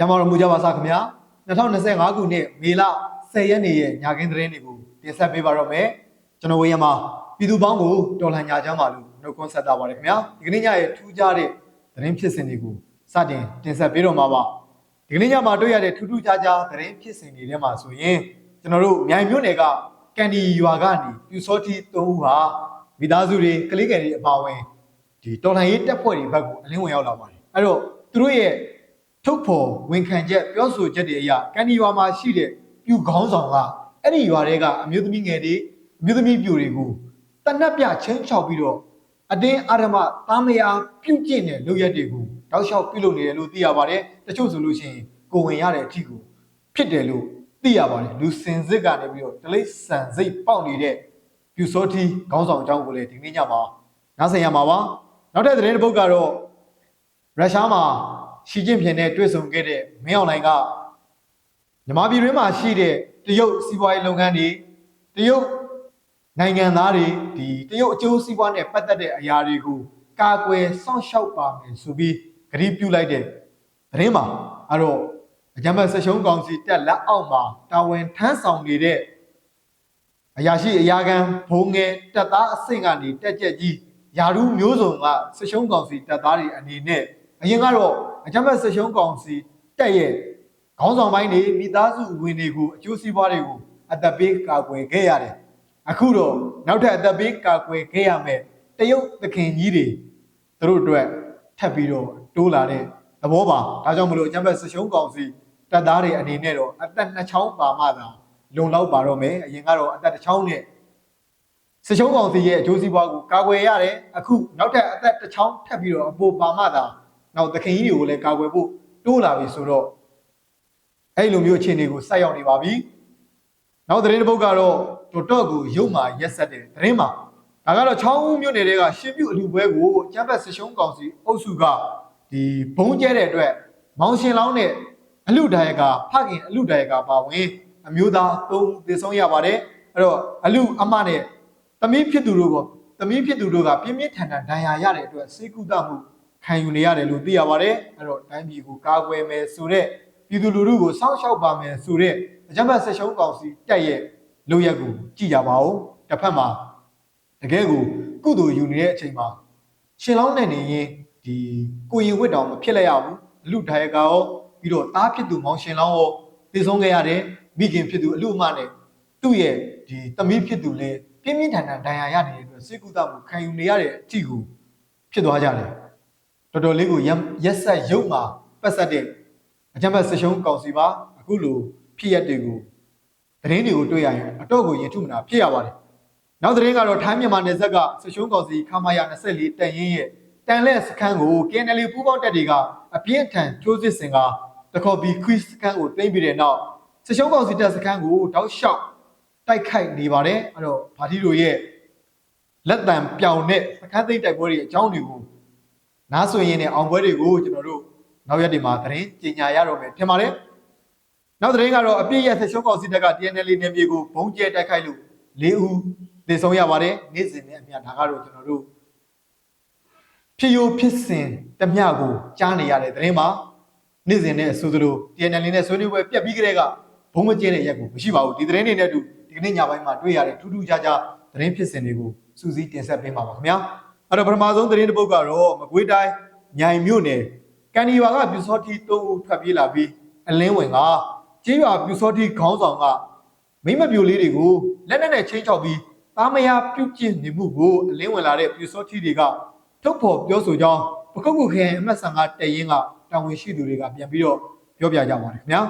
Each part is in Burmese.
ကျမ်းမာတော်မူကြပါစားခင်ဗျာ2025ခုနှစ်မေလ10ရက်နေ့ရဲ့ညခင်းသတင်းတွေကိုတင်ဆက်ပေးပါတော့မယ်ကျွန်တော်ဝေယံမှာပြည်သူပေါင်းကိုတော်လှန်ညာချမ်းပါလို့နှုတ်ခွန်းဆက်တာပါတယ်ခင်ဗျာဒီကနေ့ညရဲ့ထူးခြားတဲ့သတင်းဖြစ်စဉ်တွေကိုစတင်တင်ဆက်ပေးတော့မှာပါဒီကနေ့ညမှာတွေ့ရတဲ့ထူးထူးခြားခြားသတင်းဖြစ်စဉ်တွေထဲမှာဆိုရင်ကျွန်တော်တို့မြိုင်မြို့နယ်ကကန်ဒီရွာကနေပြူစောတိ၃ဦးဟာမိသားစုတွေကလေးငယ်တွေအပါအဝင်ဒီတော်လှန်ရေးတပ်ဖွဲ့တွေဘက်ကိုအလင်းဝင်ရောက်လာပါတယ်အဲ့တော့သူတို့ရဲ့ ထုတ်ဖော်ဝန်ခံချက်ပြောဆိုချက်တွေအရကန်ဒီရွာမှာရှိတဲ့ပြူခေါင်းဆောင်ကအဲ့ဒီရွာတွေကအမျိုးသမီးငယ်တွေအမျိုးသမီးပြူတွေကိုတနက်ပြချင်းချောက်ပြီးတော့အတင်းအာရမသားမယားပြုတ်ကျင့်တဲ့လုပ်ရက်တွေကိုတောက်လျှောက်ပြုလုပ်နေတယ်လို့သိရပါတယ်တချို့ဆိုလို့ရှိရင်ကိုဝင်ရတဲ့အထီကိုဖြစ်တယ်လို့သိရပါတယ်လူစင်စစ်ကနေပြီးတော့တလိษံစိတ်ပေါက်နေတဲ့ပြူစောတီခေါင်းဆောင်အကြောင်းကိုလည်းဒီနေ့ညမှာနားဆင်ရမှာပါနောက်တဲ့သတင်းတစ်ပုဒ်ကတော့ရုရှားမှာ ရှီကျင့်ဖျင်နဲ့တွေ့ဆုံခဲ့တဲ့မင်းအောင်လှိုင်ကမြန်မာပြည်တွင်းမှာရှိတဲ့တရုတ်စီးပွားရေးလုပ်ငန်းတွေတရုတ်နိုင်ငံသားတွေဒီတရုတ်အကျိုးစီးပွားနဲ့ပတ်သက်တဲ့အရာတွေကိုကာကွယ်စောင့်ရှောက်ပါမယ်ဆိုပြီးကတိပြုလိုက်တဲ့သတင်းမှာအဲ့တော့အကြမ်းဖက်ဆက်ရှုံးကောင်စီတက်လက်အောက်မှာတာဝန်ထမ်းဆောင်နေတဲ့အရာရှိအရာခံဘုံငယ်တက်သားအဆင့်ကနေတက်ကြက်ကြီးယာရုမျိုးစုံကဆက်ရှုံးကောင်စီတက်သားတွေအနေနဲ့ အရင်ကတော့အကြမ်းဖက်ဆက်ရှုံးကောင်စီတက်ရဲ့ခေါင်းဆောင်ပိုင်းတွေမိသားစုဝင်တွေကိုအကျိုးစီးပွားတွေကိုအသက်ပေးကာကွယ်ခဲ့ရတယ်အခုတော့နောက်ထပ်အသက်ပေးကာကွယ်ခဲ့ရမယ်တရုတ်သခင်ကြီးတွေသူတို့အတွက်ထပ်ပြီးတော့တိုးလာတဲ့သဘောပါဒါကြောင့်မလို့အကြမ်းဖက်ဆက်ရှုံးကောင်စီတက်သားတွေအနေနဲ့တော့အသက်နှစ်ချောင်းပါမှသာလုံလောက်ပါတော့မယ်အရင်ကတော့အသက်တစ်ချောင်းနဲ့စချုံးကောင်စီရဲ့အကျိုးစီးပွားကိုကာကွယ်ရတယ်အခုနောက်ထပ်အသက်တစ်ချောင်းထပ်ပြီးတော့အပေါ်ပါမှသာ နောက်သခင်ကြီးတွေကိုလည်းကာကွယ်ဖို့တိုးလာပြီဆိုတော့အဲ့လိုမျိုးအခြေအနေကိုစိုက်ရောက်နေပါပြီနောက်သတင်းတစ်ပုဒ်ကတော့တော်တော့ကိုရုပ်မာရက်ဆက်တဲ့သတင်းမှာဒါကတော့ချောင်းဦးမြို့နယ်တွေကရှင်ပြုအလူပွဲကိုကျမ်းဘတ်စချုံးကောင်စီအုပ်စုကဒီဘုံကျဲတဲ့အတွက်မောင်ရှင်လောင်းနဲ့အလူဒါယကဖခင်အလူဒါယကပါဝင်အမျိုးသား၃ဦးသေဆုံးရပါတယ်အဲ့တော့အလူအမနဲ့သမီးဖြစ်သူတို့ကသမီးဖြစ်သူတို့ကပြင်းပြင်းထန်ထန်ဒဏ်ရာရတဲ့အတွက်စိတ်ကူးတမှု ခံယူနေရတယ်လို့သိရပါတယ်အဲ့တော့တိုင်းပြည်ကိုကာကွယ်မယ်ဆိုတဲ့ပြည်သူလူထုကိုစောင့်ရှောက်ပါမယ်ဆိုတဲ့အကြမ်းဖက်ဆက်ရှုံးကောင်စီတက်ရဲ့လုပ်ရက်ကိုကြည့်ကြပါဦးတစ်ဖက်မှာတကယ်ကိုကုသိုလ်ယူနေတဲ့အချိန်မှာရှင်လောင်းနေနေရင်ဒီကိုရင်ဝတ်တောင်မဖြစ်လိုက်ရဘူးအလူဒါယကရောပြီးတော့တားဖြစ်သူမောင်ရှင်လောင်းရောတည်ဆုံးခဲ့ရတယ်မိခင်ဖြစ်သူအလူအမနဲ့သူ့ရဲ့ဒီသမီးဖြစ်သူလည်းပြင်းပြင်းထန်ထန်ဒဏ်ရာရနေတဲ့အတွက်စိတ်ကူးတမှုခံယူနေရတဲ့အထီကိုဖြစ်သွားကြတယ် တော်တော်လေးကိုရက်ဆက်ရုပ်မှာပတ်ဆက်တဲ့အကြမ်းဖက်ဆရှုံးကောင်စီပါအခုလိုဖြစ်ရက်တွေကိုသတင်းတွေကိုတွေ့ရရင်အတော့ကိုရင်ထုမနာဖြစ်ရပါတယ်နောက်သတင်းကတော့ထိုင်းမြန်မာနယ်စပ်ကဆရှုံးကောင်စီခမာယာ24တန်ရင်ရဲ့တန်လက်စခန်းကို KNL ပူးပေါင်းတပ်တွေကအပြင်းအထန်ကျိုးစစ်စင်ကတခေါ်ပြီးခွီးစခန်းကိုသိမ်းပြီးတဲ့နောက်ဆရှုံးကောင်စီတပ်စခန်းကိုတောက်လျှောက်တိုက်ခိုက်နေပါတယ်အဲ့တော့ဗာတီတို့ရဲ့လက်တံပြောင်တဲ့စခန်းသိမ်းတိုက်ပွဲတွေအကြောင်းတွေကို နားဆွေရင်းနဲ့အောင်ပွဲတွေကိုကျွန်တော်တို့နောက်ရက်တွေမှာသတင်းကြေညာရတော့မယ်ထင်ပါတယ်နောက်သတင်းကတော့အပြည့်ရဆက်ရှုံးကောင်စီတပ်က TNL နယ်မြေကိုဘုံကျဲတိုက်ခိုက်လို့၄ဦးသေဆုံးရပါတယ်နေ့စဉ်နဲ့အမျှဒါကတော့ကျွန်တော်တို့ဖြစ်ရိုးဖြစ်စဉ်တမျှကိုကြားနေရတဲ့သတင်းမှာနေ့စဉ်နဲ့ဆိုသလို TNL နဲ့ဆွေးနွေးပွဲပြက်ပြီးကြတဲ့ကဘုံမကျဲတဲ့ရက်ကိုမရှိပါဘူးဒီသတင်းတွေနဲ့အတူဒီကနေ့ညပိုင်းမှာတွေ့ရတဲ့ထူးထူးခြားခြားသတင်းဖြစ်စဉ်တွေကိုစူးစီးတင်ဆက်ပေးမှာပါခင်ဗျာ အဲ့တော့ပထမဆုံးသတင်းတစ်ပုဒ်ကတော့မကွေးတိုင်းမြိုင်မြို့နယ်ကန်ဒီရွာကပြူစောတိ၃ဦးထွက်ပြေးလာပြီးအလင်းဝင်ကကျေးရွာပြူစောတိခေါင်းဆောင်ကမိမပြိုလေးတွေကိုလက်နက်နဲ့ချင်းချောက်ပြီးသားမယားပြုတ်ကျင့်နေမှုကိုအလင်းဝင်လာတဲ့ပြူစောတိတွေကထုတ်ဖော်ပြောဆိုကြောင်းပကုတ်ကုခရိုင်အမှတ်ဆန်ကတရင်ကတာဝန်ရှိသူတွေကပြန်ပြီးတော့ပြောပြကြပါတယ်ခင်ဗျာ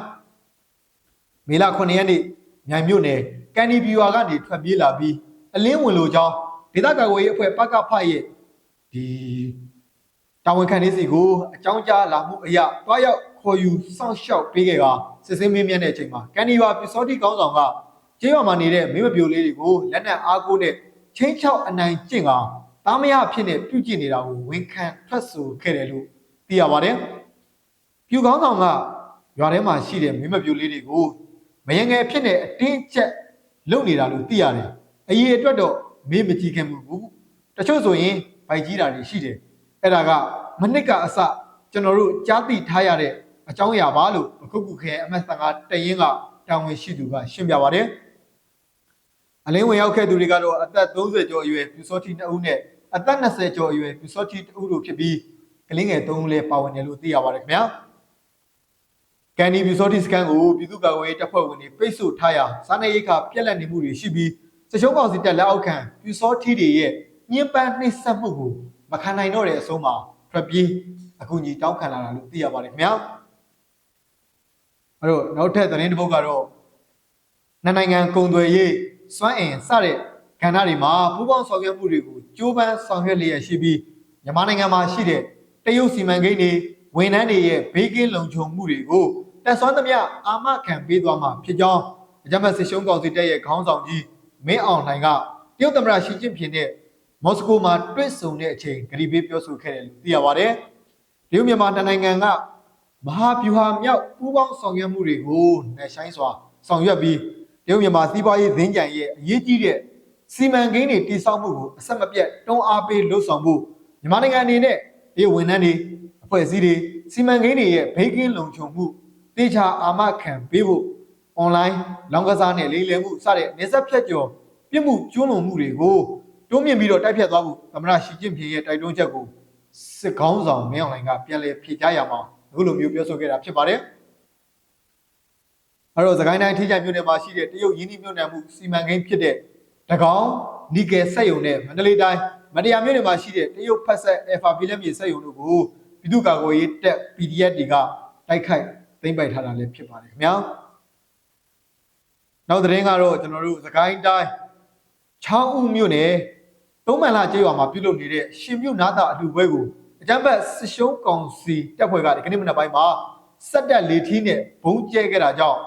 မေလ9ရက်နေ့မြိုင်မြို့နယ်ကန်ဒီပြူရွာကနေထွက်ပြေးလာပြီးအလင်းဝင်လိုကြောင်းဒေသကာကွယ်ရေးအဖွဲ့ပကဖရဲ့ ဒီတာဝန်ခံနေစီကိုအကြောင်းကြားလာမှုအရာတွားရောက်ခေါ်ယူစောင့်ရှောက်ပေးခဲ့ကစစ်စင်းမင်းမြတ်တဲ့အချိန်မှာကန်ဒီရွာပြစောတိကောင်းဆောင်ကကျေးရွာမှာနေတဲ့မိမပြိုလေးတွေကိုလက်နက်အားကိုးနဲ့ချင်းချောက်အနိုင်ကျင့်ကတာမယဖြစ်နေပြုကျင့်နေတာကိုဝန်ခံထွက်ဆိုခဲ့တယ်လို့သိရပါတယ်ပြူကောင်းဆောင်ကရွာထဲမှာရှိတဲ့မိမပြိုလေးတွေကိုမယငယ်ဖြစ်နေအတင်းကျပ်လုပ်နေတာလို့သိရတယ်။အရေးအတွက်တော့မေးမကြည့်ခင်ဘူး။တချို့ဆိုရင် ဗိုက်ကြီးတာတွေရှိတယ်။အဲ့ဒါကမနစ်ကအစကျွန်တော်တို့ကြားသိထားရတဲ့အကြောင်းအရာပါလို့အခုခုခဲအမတ်15တရင်ကတာဝန်ရှိသူကရှင်းပြပါတယ်အလင်းဝင်ရောက်ခဲ့သူတွေကတော့အသက်30ကျော်အရွယ်ပြူစောတိ2ဦးနဲ့အသက်20ကျော်အရွယ်ပြူစောတိ2ဦးတို့ဖြစ်ပြီးကလေးငယ်3ဦးလည်းပါဝင်တယ်လို့သိရပါတယ်ခင်ဗျာကန်ဒီပြူစောတိစကန်ကိုပြည်သူ့ကာကွယ်ရေးတပ်ဖွဲ့ဝင်တွေပိတ်ဆို့ထားရာစားနပ်ရိက္ခာပြက်လက်နေမှုတွေရှိပြီးစချုံးကောင်စီတပ်လက်အောက်ခံပြူစောတိတွေရဲ့ ညှဉ်းပန်းနှိပ်စက်မှုကိုမခံနိုင်တော့တဲ့အဆုံးမှာထွက်ပြေးအကူအညီတောင်းခံလာတာလို့သိရပါတယ်ခင်ဗျာအဲ့တော့နောက်ထပ်သတင်းတစ်ပုဒ်ကတော့နှစ်နိုင်ငံကုန်သွယ်ရေးစွမ်းအင်စတဲ့ကဏ္ဍတွေမှာပူးပေါင်းဆောင်ရွက်မှုတွေကိုကြိုးပမ်းဆောင်ရွက်လျက်ရှိပြီးမြန်မာနိုင်ငံမှာရှိတဲ့တရုတ်စီမံကိန်းတွေဝန်ထမ်းတွေရဲ့ဘေးကင်းလုံခြုံမှုတွေကိုတက်ဆွမ်းသမျှအာမခံပေးသွားမှာဖြစ်ကြောင်းအကြမ်းဖက်စစ်ရှုံးကောင်စီတပ်ရဲ့ခေါင်းဆောင်ကြီးမင်းအောင်လှိုင်ကတရုတ်သမ္မတရှီကျင့်ဖျင်နဲ့ မော်စကိုမှာတွေ့ဆုံတဲ့အချိန်ဂရီပေးပြောဆိုခဲ့တယ်လို့သိရပါတယ်။တရုတ်မြန်မာနှစ်နိုင်ငံကမဟာဗျူဟာမြောက်ပူးပေါင်းဆောင်ရွက်မှုတွေကိုနယ်ဆိုင်စွာဆောင်ရွက်ပြီးတရုတ်မြန်မာစီးပွားရေးသင်္ကြန်ရဲ့အရေးကြီးတဲ့စီမံကိန်းတွေတည်ဆောက်မှုကိုအဆက်မပြတ်တွန်းအားပေးလှုပ်ဆောင်ဖို့မြန်မာနိုင်ငံအနေနဲ့ဒီဝန်ထမ်းတွေအဖွဲ့အစည်းတွေစီမံကိန်းတွေရဲ့ဘေးကင်းလုံခြုံမှုတေချာအာမခံပေးဖို့ online လောင်းကစားနဲ့လိမ်လည်မှုစတဲ့နေဆက်ဖြတ်ကျော်ပြစ်မှုကျူးလွန်မှုတွေကို တွန်းမြင့်ပြီးတော့တိုက်ဖြတ်သွားဖို့သမ္မတရှီကျင့်ဖျင်ရဲ့တိုက်တွန်းချက်ကိုစစ်ကောင်းဆောင်မင်းအောင်လှိုင်ကပြန်လည်ဖြေကြားရမှာအခုလိုမျိုးပြောဆိုခဲ့တာဖြစ်ပါတယ်။အဲတော့သခိုင်းတိုင်းထိကြိုင်မြို့နယ်မှာရှိတဲ့တရုတ်ရင်းနှီးမြှုပ်နှံမှုစီမံကိန်းဖြစ်တဲ့တကောင်နီကယ်စက်ယုံနဲ့မန္တလေးတိုင်းမတရားမြို့နယ်မှာရှိတဲ့တရုတ်ဖက်ဆက်အယ်ဖာဖီလက်မြေစက်ယုံတို့ကိုပြည်သူ့ကာကွယ်ရေးတပ် PDF တွေကတိုက်ခိုက်သိမ်းပိုက်ထားတာလည်းဖြစ်ပါတယ်ခင်ဗျာ။နောက်သတင်းကတော့ကျွန်တော်တို့သခိုင်းတိုင်းချောင်းဦးမြို့နယ် သုံးမန်လာကျေးရွာမှာပြုလုပ်နေတဲ့ရှင်မြို့နာတာအလှပွဲကိုအကြမ်းဖက်စစ်ရှုံးကောင်စီတပ်ဖွဲ့ကဒီကနေ့မနက်ပိုင်းမှာစက်တက်လေထီးနဲ့ဘုံကျဲခဲ့တာကြောင့်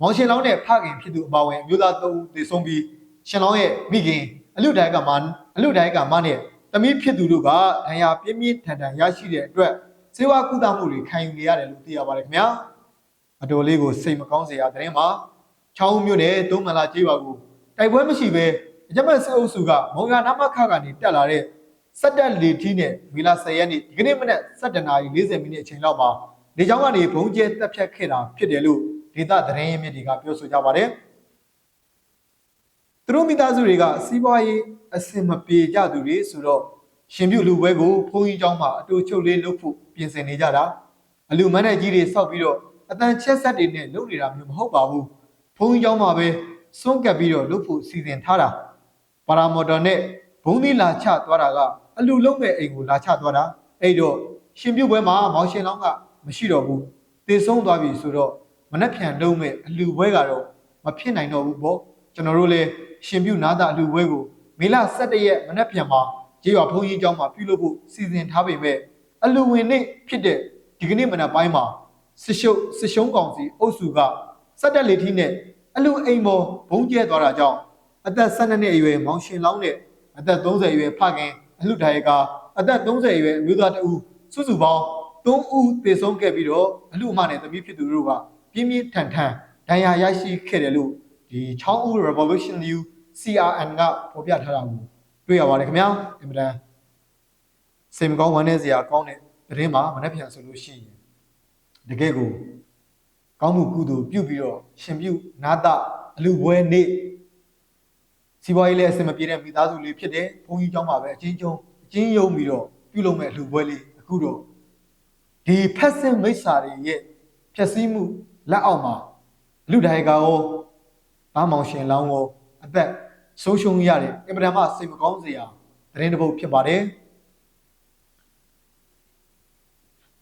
မောင်ရှင်လောင်းနဲ့ဖခင်ဖြစ်သူအပါဝင်အမျိုးသား၃ဦးသေဆုံးပြီးရှင်လောင်းရဲ့မိခင်အလူတိုင်းကမအလူတိုင်းကမနဲ့တမိဖြစ်သူတို့ကဒဏ်ရာပြင်းပြင်းထန်ထန်ရရှိတဲ့အတွက်စေဝါကုသမှုတွေခံယူနေရတယ်လို့သိရပါတယ်ခင်ဗျာအတော်လေးကိုစိတ်မကောင်းစရာသတင်းမှာချောင်းမြို့နယ်သုံးမန်လာကျေးရွာကိုတိုက်ပွဲမရှိဘဲ အကြမ်းဖက်စစ်အုပ်စုကမုံရနမခကနေတက်လာတဲ့စက်တက်လေထီးနဲ့မီလာ10ရက်နေ့ဒီကနေ့မနက်7:40မိနစ်အချိန်လောက်မှာလေကြောင်းကနေဘုံကျဲတက်ဖြတ်ခဲ့တာဖြစ်တယ်လို့ဒေသသတင်းရင်းမြစ်တွေကပြောဆိုကြပါတယ်။သူတို့မိသားစုတွေကစီးပွားရေးအဆင်မပြေကြသူတွေဆိုတော့ရှင်ပြုလူပွဲကိုဘုံကြီးကျောင်းမှာအတူချုပ်လေးလုပ်ဖို့ပြင်ဆင်နေကြတာအလူမန်းတဲ့ကြီးတွေစောက်ပြီးတော့အတန်ချက်ဆက်တွေနဲ့လုပ်နေတာမျိုးမဟုတ်ပါဘူး။ဘုံကြီးကျောင်းမှာပဲစွန့်ကပ်ပြီးတော့လုပ်ဖို့စီစဉ်ထားတာ ပါရာမော်တော်နဲ့ဘုံသီးလာချသွားတာကအလူလုံးမဲ့အိမ်ကိုလာချသွားတာအဲ့တော့ရှင်ပြုတ်ပွဲမှာမောင်ရှင်လောင်းကမရှိတော့ဘူးတေဆုံးသွားပြီဆိုတော့မနှက်ဖြန်လုံးမဲ့အလူပွဲကတော့မဖြစ်နိုင်တော့ဘူးပေါ့ကျွန်တော်တို့လည်းရှင်ပြုတ်နာတာအလူပွဲကိုမေလ17ရက်မနှက်ဖြန်မှာကြေးရွာဘုန်းကြီးကျောင်းမှာပြုလုပ်ဖို့စီစဉ်ထားပေမဲ့အလူဝင်နေ့ဖြစ်တဲ့ဒီကနေ့မနက်ပိုင်းမှာစစ်ရှုပ်စစ်ရှုံးကောင်စီအုပ်စုကစက်တက်လေထီးနဲ့အလူအိမ်ပေါ်ဘုံကျဲသွားတာကြောင့် အသက်12နှစ်အရွယ်မောင်ရှင်လောင်းနဲ့အသက်30အရွယ်ဖခင်အလှထိုင်ကအသက်30အရွယ်အမျိုးသားတဦးစုစုပေါင်း3ဦးသေဆုံးခဲ့ပြီးတော့အလှအမနဲ့သမီးဖြစ်သူတို့ကပြင်းပြင်းထန်ထန်ဒဏ်ရာရရှိခဲ့တယ်လို့ဒီချောင်းဦး Revolution New CRN ကဖော်ပြထားတာကိုတွေ့ရပါတယ်ခင်ဗျာအင်မတန်စိတ်မကောင်းဝမ်းနည်းစရာကောင်းတဲ့သတင်းမှာမနှက်ပြန်ဆိုလို့ရှိရင်တကယ်ကိုကောင်းမှုကုသိုလ်ပြုပြီးတော့ရှင်ပြုနာတအလူပွဲနေ့ စီးပွားရေးလည်းအဆင်မပြေတဲ့မိသားစုလေးဖြစ်တယ်ဘုန်းကြီးကျောင်းမှာပဲအချင်းချင်းအချင်းယုံပြီးတော့ပြုလုပ်မဲ့အလူပွဲလေးအခုတော့ဒီဖက်စင်မိစ္ဆာတွေရဲ့ဖြည့်ဆည်းမှုလက်အောက်မှာလူတိုင်းကရောဘာမောင်ရှင်လောင်းရောအသက်ဆုံးရှုံးရတဲ့အင်မတန်မှစိတ်မကောင်းစရာသတင်းတစ်ပုဒ်ဖြစ်ပါတယ်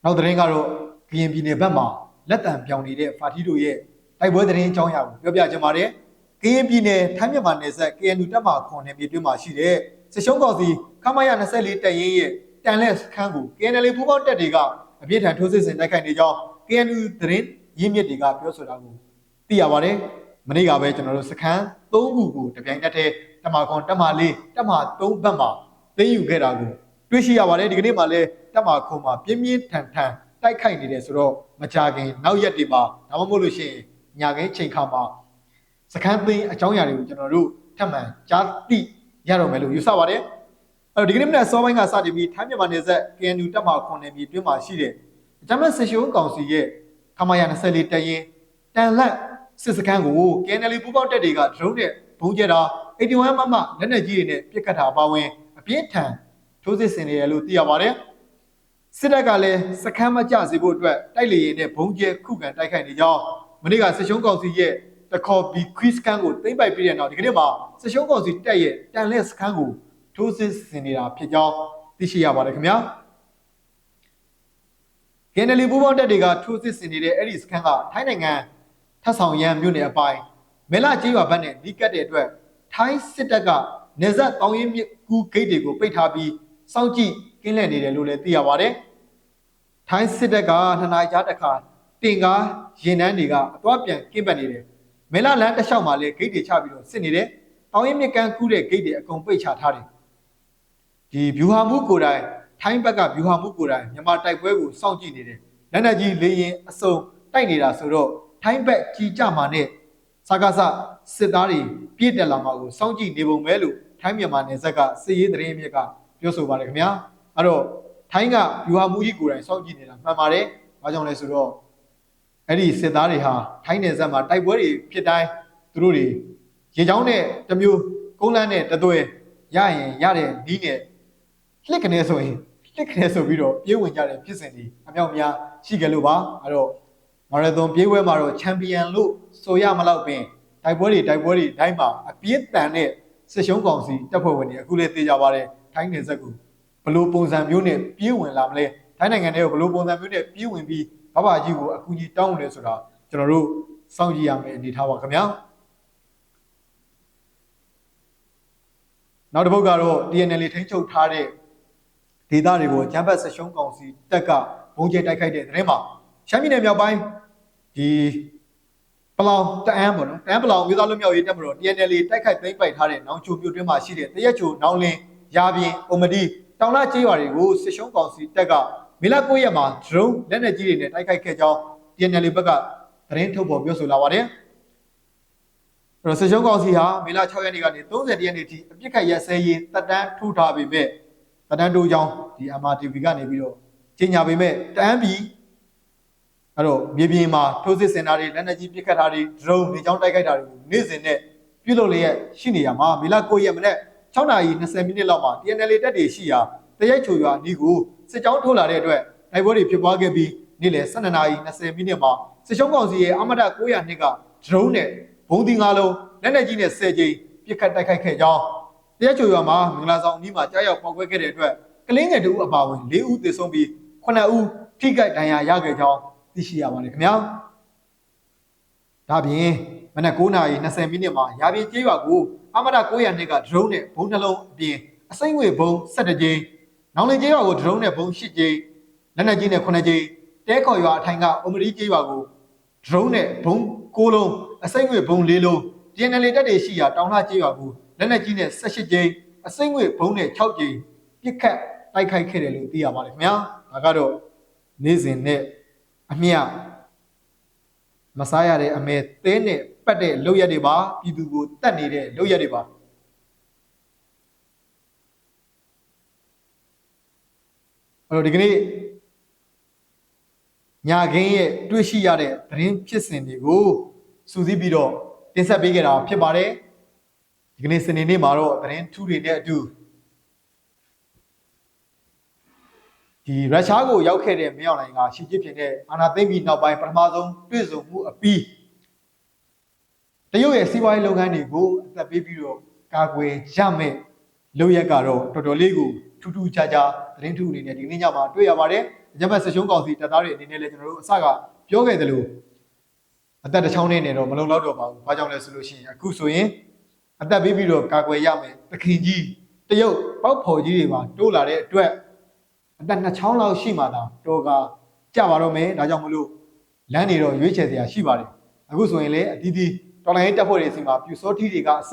နောက်သတင်းကတော့ကရင်ပြည်နယ်ဘက်မှာလက်တံပြောင်နေတဲ့ဖာတီတို့ရဲ့တိုက်ပွဲသတင်းအကြောင်းအရာကိုပြောပြချင်ပါတယ် ကရင်ပြည်နယ်ထိုင်းမြန်မာနယ်စပ် KNU တပ်မခွန်နယ်မြေတွင်းမှာရှိတဲ့စစ်ရှုံးကောင်စီခမရ24တပ်ရင်းရဲ့တန်လက်စခန်းကို KNL ပူးပေါင်းတပ်တွေကအပြစ်ဒဏ်ထိုးစစ်ဆင်တိုက်ခိုက်နေကြောင်း KNU သတင်းရင်းမြစ်တွေကပြောဆိုတာကိုသိရပါတယ်မနေ့ကပဲကျွန်တော်တို့စခန်း၃ခုကိုတပြိုင်နက်တည်းတမခွန်တမလေးတမ၃ဘက်မှာသိမ်းယူခဲ့တာကိုတွေ့ရှိရပါတယ်ဒီကနေ့မှလည်းတမခွန်မှာပြင်းပြင်းထန်ထန်တိုက်ခိုက်နေတယ်ဆိုတော့မကြခင်နောက်ရက်တွေမှာဒါမှမဟုတ်လို့ရှိရင်ညာခင်းချိန်ခါမှာ စခန်းသိမ်းအကြောင်းအရာတွေကိုကျွန်တော်တို့ထပ်မံကြားသိရတော့မယ်လို့ယူဆပါတယ်အဲ့တော့ဒီကနေ့မနက်စောပိုင်းကစတင်ပြီးထိုင်းမြန်မာနယ်စပ် KNU တပ်မခွန်နယ်မြေတွင်းမှာရှိတဲ့အကြမ်းဖက်ဆစ်ရှုံးကောင်စီရဲ့ခမာယာ24တက်ရင်တန်လက်စစ်စခန်းကို KNL ပူးပေါင်းတပ်တွေကဒရုန်းနဲ့ဘုံကျဲတာ81မမလက်နက်ကြီးတွေနဲ့ပစ်ခတ်တာအပါအဝင်အပြင်းထန်ထိုးစစ်ဆင်နေတယ်လို့သိရပါတယ်စစ်တပ်ကလည်းစခန်းမကျစေဖို့အတွက်တိုက်လေရင်နဲ့ဘုံကျဲခုခံတိုက်ခိုက်နေကြောင်းမနေ့ကစစ်ရှုံးကောင်စီရဲ့ တခေါ်ဘီခွီစကန်ကိုသိမ့်ပိုက်ပြီးတဲ့နောက်ဒီကနေ့မှာစစ်ရှုံးကောင်စီတက်ရဲ့တန်လက်စခန်းကိုထိုးစစ်ဆင်နေတာဖြစ်ကြောင်းသိရှိရပါတယ်ခင်ဗျာ KNL ပူးပေါင်းတပ်တွေကထိုးစစ်ဆင်နေတဲ့အဲ့ဒီစခန်းကထိုင်းနိုင်ငံထပ်ဆောင်ရန်မြို့နယ်အပိုင်းမဲလာကျေးရွာဘက်နဲ့နီးကပ်တဲ့အတွက်ထိုင်းစစ်တပ်ကနေဇက်တောင်ရင်မြစ်ကူးဂိတ်တွေကိုပိတ်ထားပြီးစောင့်ကြည့်ကင်းလှည့်နေတယ်လို့လည်းသိရပါတယ်။ထိုင်းစစ်တပ်ကနှစ်နာရီကြားတစ်ခါတင်ကားရင်နှန်းတွေကအသွားပြန်ကင်းပတ်နေတယ်။ မဲလာလမ်းတစ်လျှောက်မှာလည်းဂိတ်တွေချပြီးတော့စစ်နေတယ်။တောင်ရင်မြစ်ကမ်းကူးတဲ့ဂိတ်တွေအကုန်ပိတ်ချထားတယ်။ဒီဗျူဟာမှုကိုယ်တိုင်ထိုင်းဘက်ကဗျူဟာမှုကိုယ်တိုင်မြန်မာတိုက်ပွဲကိုစောင့်ကြည့်နေတယ်။လက်နက်ကြီးလေရင်အစုံတိုက်နေတာဆိုတော့ထိုင်းဘက်ကြီးကြမှာနဲ့စကားစစစ်သားတွေပြည့်တက်လာမှာကိုစောင့်ကြည့်နေပုံပဲလို့ထိုင်းမြန်မာနယ်စပ်ကစစ်ရေးသတင်းအမြစ်ကပြောဆိုပါတယ်ခင်ဗျာအဲ့တော့ထိုင်းကဗျူဟာမှုကြီးကိုယ်တိုင်စောင့်ကြည့်နေတာမှန်ပါတယ်ဘာကြောင့်လဲဆိုတော့ အဲ့ဒီစစ်သားတွေဟာထိုင်းနယ်စပ်မှာတိုက်ပွဲတွေဖြစ်တိုင်းသူတို့တွေရေချောင်းနဲ့တစ်မျိုးကုန်းလန်းနဲ့တသွဲရရင်ရတဲ့နီးနဲ့လှစ်ကနေဆိုရင်လှစ်ကနေဆိုပြီးတော့ပြေးဝင်ကြတဲ့ဖြစ်စဉ်တွေအမြောက်များရှိကြလို့ပါအဲ့တော့မာရသွန်ပြေးပွဲမှာတော့ချန်ပီယံလို့ဆိုရမလောက်ပင်တိုက်ပွဲတွေတိုက်ပွဲတွေတိုင်းမှာအပြင်းတန်တဲ့စစ်ရှုံးကောင်စီတပ်ဖွဲ့ဝင်တွေအခုလည်းသိကြပါတယ်ထိုင်းနယ်စပ်ကိုဘလို့ပုံစံမျိုးနဲ့ပြေးဝင်လာမလဲထိုင်းနိုင်ငံတွေကိုဘလို့ပုံစံမျိုးနဲ့ပြေးဝင်ပြီး ဘဘကြီးကိုအကူကြီးတောင်းတယ်ဆိုတာကျွန်တော်တို့စောင့်ကြည့်ရမယ်အနေထားပါခင်ဗျာနောက်တစ်ပုဒ်ကတော့ TNL ထိန်းချုပ်ထားတဲ့ဒေသတွေကိုကျန်းဖတ်ဆက်ရှုံးကောင်စီတပ်ကဘုံကျဲတိုက်ခိုက်တဲ့သတင်းမှာရှမ်းပြည်နယ်မြောက်ပိုင်းဒီပလောင်တအန်းပေါ့နော်တအန်းပလောင်မျိုးသားလွတ်မြောက်ရေးတပ်မတော် TNL တိုက်ခိုက်သိမ်းပိုက်ထားတဲ့နောင်ချိုမြို့တွင်းမှာရှိတဲ့တရက်ချိုနောင်လင်းရာပြင်အုံမဒီတောင်လာကျေးရွာတွေကိုစစ်ရှုံးကောင်စီတပ်က မေလ9ရက်မှာ drone လက်နက်ကြီးတွေနဲ့တိုက်ခိုက်ခဲ့ကြောင်း TNL ဘက်ကသတင်းထုတ်ပေါ်ပြောဆိုလာပါတယ်အဲ့တော့စစ်ရှုံးကောင်စီဟာမေလ6ရက်နေ့ကနေ30ရက်နေ့ထိအပြစ်ခတ်ရက်စဲရေးတပ်တန်းထိုးထားပေမဲ့တပ်တန်းတိုးကြောင်းဒီ MRTV ကနေပြီးတော့ကြီးညာပေမဲ့တန်းပြီးအဲ့တော့မြေပြင်မှာထိုးစစ်ဆင်တာတွေလက်နက်ကြီးပစ်ခတ်တာတွေ drone နေကြောင်းတိုက်ခိုက်တာတွေကိုနေ့စဉ်နဲ့ပြုလုပ်လျက်ရှိနေရမှာမေလ9ရက်မနေ့6နာရီ20မိနစ်လောက်မှာ TNL တပ်တွေရှိရာ တရိုက်ချိုရွာနီးကိုစစ်ကြောင်းထိုးလာတဲ့အတွက်တိုက်ပွဲတွေဖြစ်ပွားခဲ့ပြီးနေ့လယ်12နာရီ20မိနစ်မှာစစ်ရှုံးကောင်စီရဲ့အမဒ900နှစ်က drone နဲ့ဘုံသီး၅လုံးလက်နက်ကြီးနဲ့10ကြိမ်ပစ်ခတ်တိုက်ခိုက်ခဲ့ကြောင်းတရက်ချိုရွာမှာမင်္ဂလာဆောင်အနီးမှာကြားရောက်ပေါက်ကွဲခဲ့တဲ့အတွက်ကလင်းငယ်တူအပါဝင်၄ဦးသေဆုံးပြီး9ဦးထိခိုက်ဒဏ်ရာရခဲ့ကြောင်းသိရှိရပါတယ်ခင်ဗျာဒါပြင်မနက်9:20မိနစ်မှာရာပြည်ကျေးရွာကိုအမဒ900နှစ်က drone နဲ့ဘုံနှလုံးအပြင်အစိမ့်ငွေဘုံ17ကြိမ် နောင်လင်ကျေးရွာကို drone နဲ့ဘုံ8ကြိမ်လက်နက်ကြီးနဲ့9ကြိမ်တဲခေါ်ရွာအထိုင်ကအုံမရီကျေးရွာကို drone နဲ့ဘုံ6လုံးအစိမ့်ငွေဘုံ4လုံး DNL တက်တွေရှိရာတောင်လှကျေးရွာကိုလက်နက်ကြီးနဲ့18ကြိမ်အစိမ့်ငွေဘုံနဲ့6ကြိမ်ပစ်ခတ်တိုက်ခိုက်ခဲ့တယ်လို့သိရပါတယ်ခင်ဗျာဒါကတော့နေ့စဉ်နဲ့အမျှမစားရတဲ့အမဲသဲနဲ့ပတ်တဲ့လောက်ရက်တွေပါပြည်သူကိုတတ်နေတဲ့လောက်ရက်တွေပါ အဲ့တော့ဒီကနေ့ညာခင်းရဲ့တွေ့ရှိရတဲ့သတင်းဖြစ်စဉ်တွေကိုစူးစီးပြီးတော့တင်ဆက်ပေးခဲ့တာဖြစ်ပါတယ်ဒီကနေ့စနေနေ့မှာတော့သတင်းထူးတွေနဲ့အတူဒီရုရှားကိုရောက်ခဲ့တဲ့မင်းအောင်လှိုင်ကရှီကျစ်ဖြစ်တဲ့အာနာသိမ့်ပြီးနောက်ပိုင်းပထမဆုံးတွေ့ဆုံမှုအပြီးတရုတ်ရဲ့စီးပွားရေးလုပ်ငန်းတွေကိုအသက်ပေးပြီးတော့ကာကွယ်ရမယ်လုပ်ရက်ကတော့တော်တော်လေးကို ထူးထူးခြားခြားသတင်းထူးအနေနဲ့ဒီကနေ့ညမှာတွေ့ရပါတယ်အကြမ်းဖက်ဆက်ရှုံးကောင်စီတပ်သားတွေအနေနဲ့လည်းကျွန်တော်တို့အစကပြောခဲ့သလိုအသက်တစ်ချောင်းနဲ့နေတော့မလုံလောက်တော့ပါဘူး။ဘာကြောင့်လဲဆိုလို့ရှိရင်အခုဆိုရင်အသက်ပေးပြီးတော့ကာကွယ်ရမယ်။သခင်ကြီးတရုတ်ပေါက်ဖော်ကြီးတွေပါတိုးလာတဲ့အတွက်အသက်နှစ်ချောင်းလောက်ရှိမှသာတော်ကကြပါတော့မယ်။ဒါကြောင့်မလို့လမ်းနေတော့ရွေးချယ်စရာရှိပါတယ်။အခုဆိုရင်လည်းအတီးတီးတော်လိုင်းတပ်ဖွဲ့တွေစီမှာပြူစောထီတွေကအစ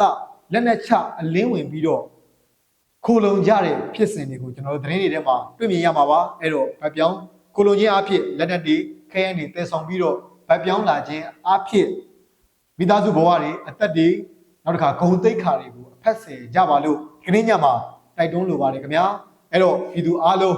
လက်နက်ချအလင်းဝင်ပြီးတော့ ခိုလုံကြတဲ့ဖြစ်စဉ်တွေကိုကျွန်တော်တို့သတင်းတွေထဲမှာတွေ့မြင်ရမှာပါအဲ့တော့ဗတ်ပြောင်းခိုလုံခြင်းအဖြစ်လက်နက်တွေခဲယမ်းတွေတည်ဆောင်ပြီးတော့ဗတ်ပြောင်းလာခြင်းအဖြစ်မိသားစုဘဝတွေအသက်တွေနောက်တစ်ခါဂုံတိတ်ခါတွေကိုအဖက်ဆယ်ကြပါလို့ဒီကနေ့ညမှာတိုက်တွန်းလိုပါတယ်ခင်ဗျာအဲ့တော့ပြည်သူအားလုံး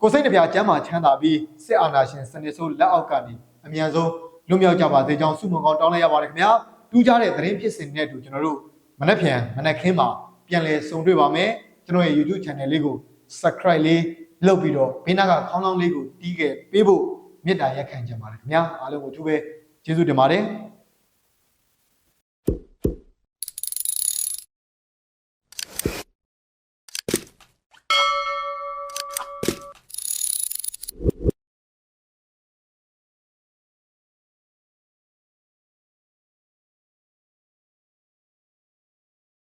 ကိုယ်စိတ်နှပြချမ်းသာချမ်းသာပြီးစစ်အာဏာရှင်စနစ်ဆိုးလက်အောက်ကနေအမြန်ဆုံးလွတ်မြောက်ကြပါစေကြောင်းဆုမွန်ကောင်းတောင်းလိုက်ရပါတယ်ခင်ဗျာထူးခြားတဲ့သတင်းဖြစ်စဉ်နဲ့အတူကျွန်တော်တို့မနေ့ပြန်မနေ့ခင်းမှာပြန်လည်ဆုံတွေ့ပါမယ် ကျွန်တော်ရဲ့ YouTube channel လေးကို subscribe လေးလုပ်ပြီးတော့ဘေးနားကခေါင်းလောင်းလေးကိုတီးခဲ့ပေးဖို့မေတ္တာရက်ခံချင်ပါတယ်ခင်ဗျာအားလုံးကိုအထူးပဲကျေးဇူးတင်ပါတယ်